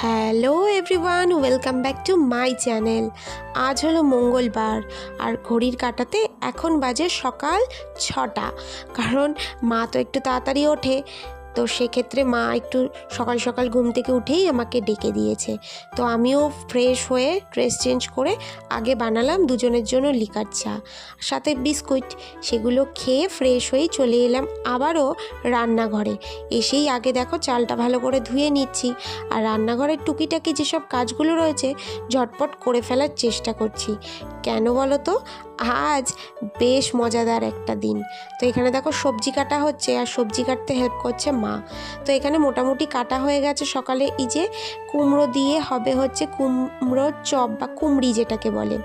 Hello everyone welcome back to my channel আজ হলো মঙ্গলবার, আর ঘড়ির কাটাতে এখন বাজে সকাল ছটা। কারণ মা তো একটু তাড়াতাড়ি ওঠে। তো সেক্ষেত্রে মা একটু সকাল সকাল ঘুম থেকে উঠেই আমাকে ডেকে দিয়েছে। তো আমিও ফ্রেশ হয়ে ড্রেস চেঞ্জ করে আগে বানালাম দুজনের জন্য লিকার চা, সাথে বিস্কুট, সেগুলো খেয়ে ফ্রেশ হয়েই চলে এলাম আবারও রান্নাঘরে। এসেই আগে দেখো চালটা ভালো করে ধুয়ে নিচ্ছি আর রান্নাঘরের টুকিটাকি যেসব কাজগুলো রয়েছে ঝটপট করে ফেলার চেষ্টা করছি। কেন বলো তো? আজ বেশ মজাদার একটা দিন। তো এখানে দেখো সবজি কাটা হচ্ছে আর সবজি কাটতে হেল্প করছে মা। তো এখানে মোটামুটি কাটা হয়ে গেছে সকালে এই যে কুমড়ো দিয়ে হবে হচ্ছে কুমড়োর চপ বা কুমড়ি যেটাকে বলে।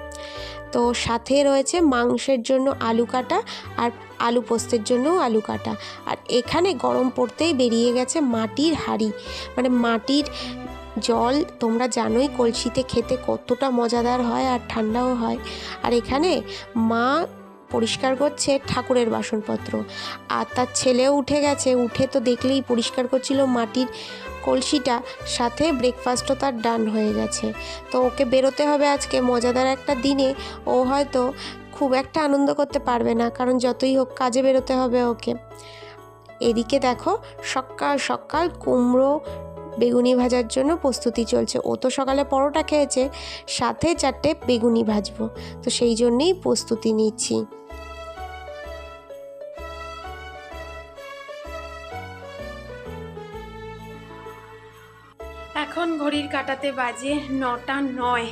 তো সাথে রয়েছে মাংসের জন্য আলু কাটা আর আলু পোস্তের জন্যও আলু কাটা। আর এখানে গরম পড়তেই বেরিয়ে গেছে মাটির হাঁড়ি। মানে মাটির জল তোমরা জানোই কলসিতে খেতে কতটা মজাদার হয় আর ঠান্ডাও হয়। আর এখানে মা পরিষ্কার করছে ঠাকুরের বাসনপত্র। আর তার ছেলেও উঠে গেছে, উঠে তো দেখলেই পরিষ্কার করছিল মাটির কলসিটা, সাথে ব্রেকফাস্টও তার ডান হয়ে গেছে। তো ওকে বেরোতে হবে আজকে, মজাদার একটা দিনে, ও হয়তো খুব একটা আনন্দ করতে পারবে না, কারণ যতই হোক কাজে বেরোতে হবে ওকে। এদিকে দেখো, সকাল সকাল কুমড়ো বেগুনি ভাজার জন্য প্রস্তুতি চলছে। ও তো সকালে পরোটা খেয়েছে, সাথে চারটে বেগুনি ভাজবো। তো সেই জন্যেই প্রস্তুতি নিচ্ছি। এখন ঘড়ির কাটাতে বাজে নটা নয়।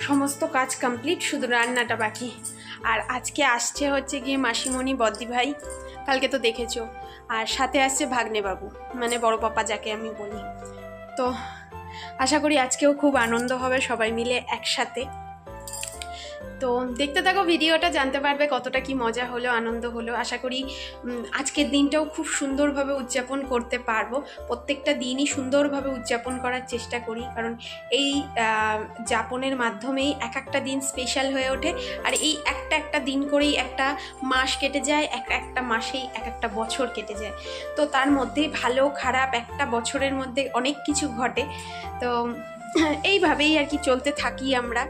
সমস্ত কাজ কমপ্লিট, শুধু রান্নাটা বাকি। আর আজকে আসছে হচ্ছে গিয়ে মাসিমণি বদ্দি ভাই। কালকে তো দেখেছ। আর সাথে আসছে ভাগ্নে বাবু মানে বড় পাপা যাকে আমি বলি। তো আশা করি আজকেও খুব আনন্দ হবে সবাই মিলে একসাথে। তো দেখতে থাকো, ভিডিওটা জানতে পারবে কতটা কি মজা হলো, আনন্দ হলো। আশা করি আজকের দিনটাও খুব সুন্দরভাবে উদযাপন করতে পারব। প্রত্যেকটা দিনই সুন্দরভাবে উদযাপন করার চেষ্টা করি, কারণ এই যাপনের মাধ্যমেই এক একটা দিন স্পেশাল হয়ে ওঠে। আর এই একটা একটা দিন করেই একটা মাস কেটে যায়, এক একটা মাসেই এক একটা বছর কেটে যায়। তো তার মধ্যেই ভালো, খারাপ একটা বছরের মধ্যে অনেক কিছু ঘটে। তো, এইভাবেই আর কি চলতে থাকি আমরা।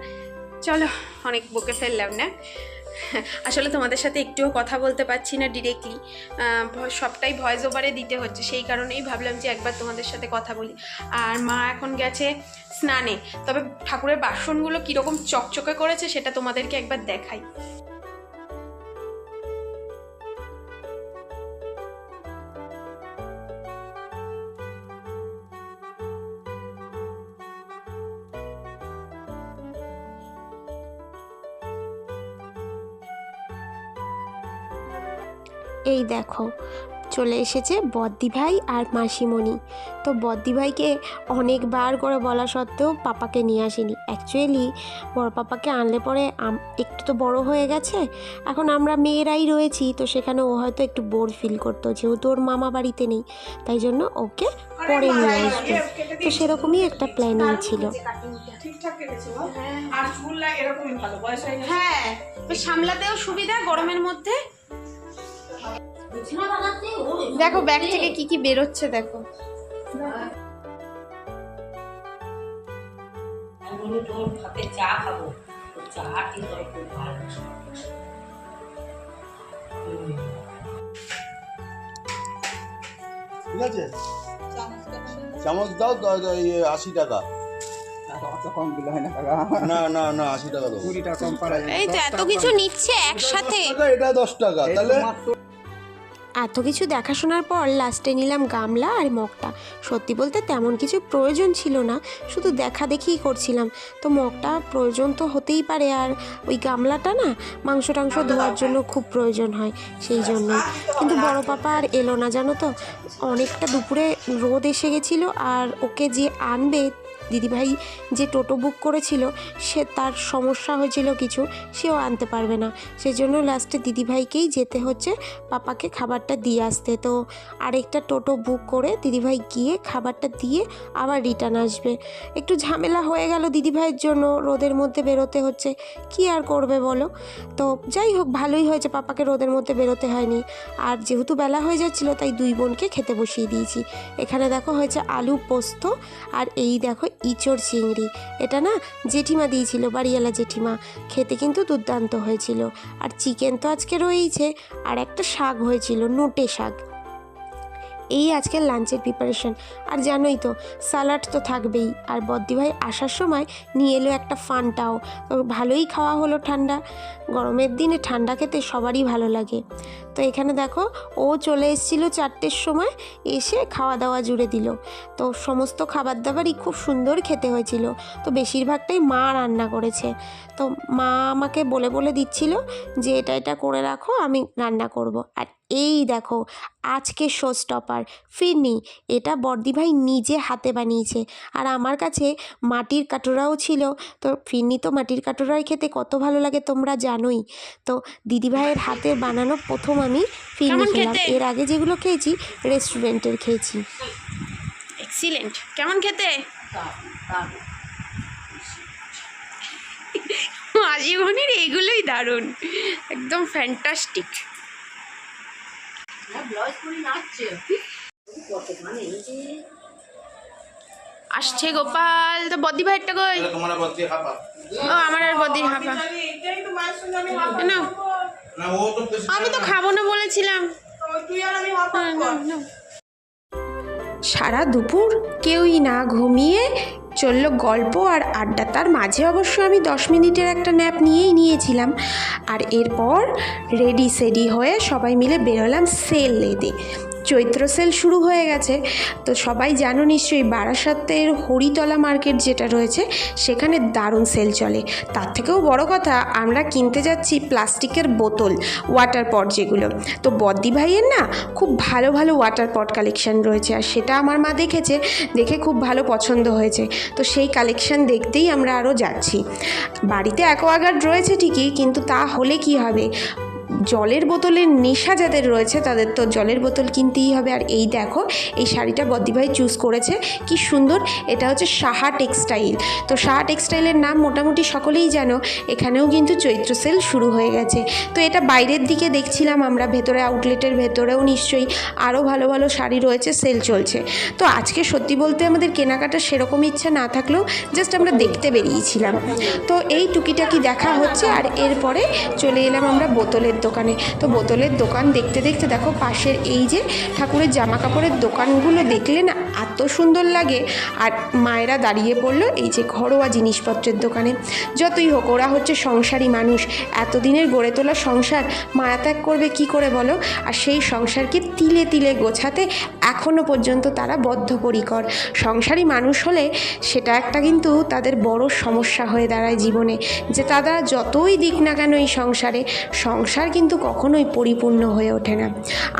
চলো, অনেক বকে ফেললাম না? আসলে তোমাদের সাথে একটুও কথা বলতে পারছি না ডিরেক্টলি সবটাই ভয়েস ওভারে দিতে হচ্ছে, সেই কারণেই ভাবলাম যে একবার তোমাদের সাথে কথা বলি। আর মা এখন গেছে স্নানে। তবে ঠাকুরের বাসনগুলো কীরকম চকচকে করেছে, সেটা তোমাদেরকে একবার দেখাই। এই দেখো চলে এসেছে বদ্দি ভাই আর মাসিমণি। তো বদ্দি ভাইকে অনেকবার করে বলা সত্ত্বেও পাপাকে নিয়ে আসেনি। অ্যাকচুয়ালি বড় পাপাকে আনলে পরে আম- একটু তো বড় হয়ে গেছে এখন আমরা মেয়েরাই রয়েছি তো সেখানে ও হয়তো একটু বোর ফিল করতো যেহেতু ওর মামা বাড়িতে নেই তাই জন্য ওকে পরে নিয়ে আসবে। তো সেরকমই একটা প্ল্যানিং ছিল? আর এরকমই ভালো হয়ে হ্যাঁ সামলাতেও সুবিধা গরমের মধ্যে দেখো ব্যাগ থেকে কি কি বেরোচ্ছে দেখো। চা খাব চা। ঠিক আছে? চামচ দাও আশি টাকা। না না না আশি টাকা দেবো। এই তো এত কিছু নিচ্ছে একসাথে। এটা দশ টাকা তাহলে এত কিছু দেখাশোনার পর লাস্টে নিলাম গামলা আর মগটা। সত্যি বলতে তেমন কিছু প্রয়োজন ছিল না শুধু দেখা দেখিই করছিলাম। তো মগটা প্রয়োজন তো হতেই পারে আর ওই গামলাটা না মাংস টাংস ধোয়ার জন্য খুব প্রয়োজন হয় সেই জন্য। কিন্তু বড় পাপা আর এলো না জানো তো? অনেকটা দুপুরে রোদ এসে গেছিল আর ওকে যে আনবে দিদিভাই যে টোটো বুক করেছিল, সে তার সমস্যা হয়েছিল কিছু, সেও আনতে পারবে না। সেই জন্য লাস্টে দিদিভাইকেই যেতে হচ্ছে, পাপাকে খাবারটা দিয়ে আসতে। তো আরেকটা টোটো বুক করে দিদিভাই গিয়ে খাবারটা দিয়ে আবার রিটার্ন আসবে। একটু ঝামেলা হয়ে গেল দিদিভাইয়ের জন্য, রোদের মধ্যে বেরোতে হচ্ছে। কি আর করবে বলো? তো যাই হোক, ভালোই হয়েছে, পাপাকে রোদের মধ্যে বেরোতে হয়নি। আর যেহেতু বেলা হয়ে যাচ্ছিল, তাই দুই বোনকে খেতে বসিয়ে দিয়েছি। এখানে দেখো হয়েছে আলু পোস্ত, আর এই দেখো ইচড় চিংড়ি। এটা না জেঠিমা দিয়েছিল, বাড়িওয়ালা জেঠিমা। খেতে কিন্তু দুর্দান্ত হয়েছিল। আর চিকেন তো আজকে রয়েইছে। আর একটা শাক হয়েছিল, নোটে শাক। এই আজকের লাঞ্চের প্রিপারেশন আর জানোই তো স্যালাড তো থাকবেই। আর বদ্দি ভাই আসার সময় নিয়ে এলো একটা ফানটাও। তো ভালোই খাওয়া হলো ঠান্ডা। গরমের দিনে ঠান্ডা খেতে সবারই ভালো লাগে। তো এখানে দেখো, ও চলে এসেছিল চারটের সময়, এসে খাওয়া দাওয়া জুড়ে দিল। তো সমস্ত খাবার দাবারই খুব সুন্দর খেতে হয়েছিল। তো বেশিরভাগটাই মা রান্না করেছে। তো মা আমাকে বলে বলে দিচ্ছিল যে, এটা এটা করে রাখো, আমি রান্না করব। আর এই দেখো আজকে শো স্টপার ফিরনি এটা বর্দি ভাই নিজে হাতে বানিয়েছে। আর আমার কাছে মাটির কাটোরাও ছিল। তো ফিরনি তো মাটির কাটোরাই খেতে কত ভালো লাগে তোমরা জানোই। তো দিদিভাইয়ের হাতে বানানো প্রথম আমি ফিরনি খেলাম? এর আগে যেগুলো খেয়েছি রেস্টুরেন্টের খেয়েছি। এক্সিলেন্ট কেমন খেতে? আজীবনের এগুলোই দারুণ। একদম ফ্যান্টাস্টিক ব্লাউজ পরি নাচছে কত মানে এই যে আসছে গোপাল তো বদি ভাইটা কই? তোমার ও আমার আর বদি তো আমি তো খাব না বলেছিলাম। সারা দুপুর কেউই না ঘুমিয়ে চলল গল্প আর আড্ডা। তার মাঝে অবশ্য আমি দশ মিনিটের একটা ন্যাপ নিয়েই নিয়েছিলাম। আর এরপর রেডি সেডি হয়ে সবাই মিলে বেরোলাম সেল লেদে চৈত্র সেল শুরু হয়ে গেছে। তো সবাই জানো নিশ্চয়ই বারাসাতের হরিতলা মার্কেট যেটা রয়েছে, সেখানে দারুণ সেল চলে। তার থেকেও বড় কথা, আমরা কিনতে যাচ্ছি প্লাস্টিকের বোতল ওয়াটার পট যেগুলো। তো বদ্দি ভাইয়ের না খুব ভালো ভালো ওয়াটার পট কালেকশন রয়েছে। আর সেটা আমার মা দেখেছে, দেখে খুব ভালো পছন্দ হয়েছে। তো সেই কালেকশন দেখতেই আমরা আরও যাচ্ছি। বাড়িতে অ্যাকোয়াগার্ড রয়েছে ঠিকই, কিন্তু তা হলে কি হবে? জলের বোতলের নেশা যাদের রয়েছে, তাদের তো জলের বোতল কিনতেই হবে। আর এই দেখো, এই শাড়িটা বদ্দিভাই চুজ করেছে। কি সুন্দর, এটা হচ্ছে সাহা টেক্সটাইল। তো সাহা টেক্সটাইলের নাম মোটামুটি সকলেই জানো, এখানেও কিন্তু চৈত্র সেল শুরু হয়ে গেছে। তো এটা বাইরের দিকে দেখছিলাম আমরা, ভেতরে আউটলেটের ভেতরেও নিশ্চয়ই আরও ভালো ভালো শাড়ি রয়েছে, সেল চলছে। তো আজকে সত্যি বলতে আমাদের কেনাকাটা সেরকম ইচ্ছা না থাকলেও জাস্ট আমরা দেখতে বেরিয়েছিলাম। তো এই টুকিটাকি দেখা হচ্ছে, আর এরপরে চলে এলাম আমরা বোতলের দোকানে। তো বোতলের দোকান দেখতে দেখতে দেখো পাশের এই যে ঠাকুরের জামা কাপড়ের দোকানগুলো দেখলে না এত সুন্দর লাগে। আর মায়েরা দাঁড়িয়ে পড়ল এই যে ঘরোয়া জিনিসপত্রের দোকানে। যতই হোক, ওরা হচ্ছে সংসারী মানুষ। এতদিনের গড়ে তোলা সংসার মায়া ত্যাগ করবে কি করে বলো? আর সেই সংসারকে তিলে তিলে গোছাতে এখনও পর্যন্ত তারা বদ্ধপরিকর। সংসারী মানুষ হলে সেটা একটা কিন্তু তাদের বড় সমস্যা হয়ে দাঁড়ায় জীবনে। যে তারা যতই দিক না কেন এই সংসারে, সংসার কিন্তু কখনোই পরিপূর্ণ হয়ে ওঠে না।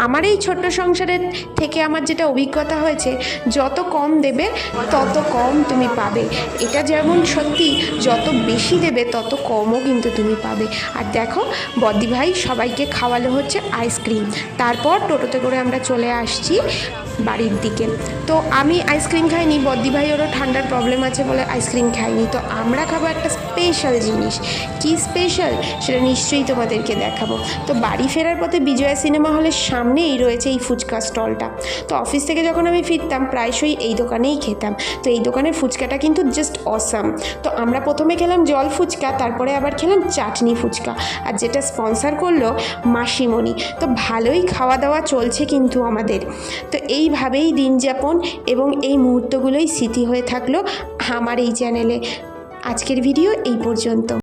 আমার এই ছোট্ট সংসারের থেকে আমার যেটা অভিজ্ঞতা হয়েছে, যত কম দেবে, তত কম তুমি পাবে। এটা যেমন সত্যি, যত বেশি দেবে, তত কমও কিন্তু তুমি পাবে। আর দেখো বদ্দি ভাই সবাইকে খাওয়ালো হচ্ছে আইসক্রিম তারপর টোটোতে করে আমরা চলে আসছি বাড়ির দিকে। তো আমি আইসক্রিম খাইনি, বদ্দি ভাইয়েরও ঠান্ডার প্রবলেম আছে বলে আইসক্রিম খাইনি। তো আমরা খাব একটা স্পেশাল জিনিস। কি স্পেশাল সেটা নিশ্চয়ই তোমাদেরকে দেখাবো। তো বাড়ি ফেরার পথে বিজয়া সিনেমা হলের সামনেই রয়েছে এই ফুচকা স্টলটা তো অফিস থেকে যখন আমি ফিরতাম, প্রায়শই এই দোকানেই খেতাম। তো এই দোকানের ফুচকাটা কিন্তু জাস্ট অসাম তো আমরা প্রথমে খেলাম জল ফুচকা, তারপরে আবার খেলাম চাটনি ফুচকা। আর যেটা স্পন্সার করল মাসিমণি। তো ভালোই খাওয়া দাওয়া চলছে কিন্তু আমাদের। তো এইভাবেই দিন যাপন এবং এই মুহূর্তগুলোই স্মৃতি হয়ে থাকল আমার এই চ্যানেলে। আজকের ভিডিও এই পর্যন্ত।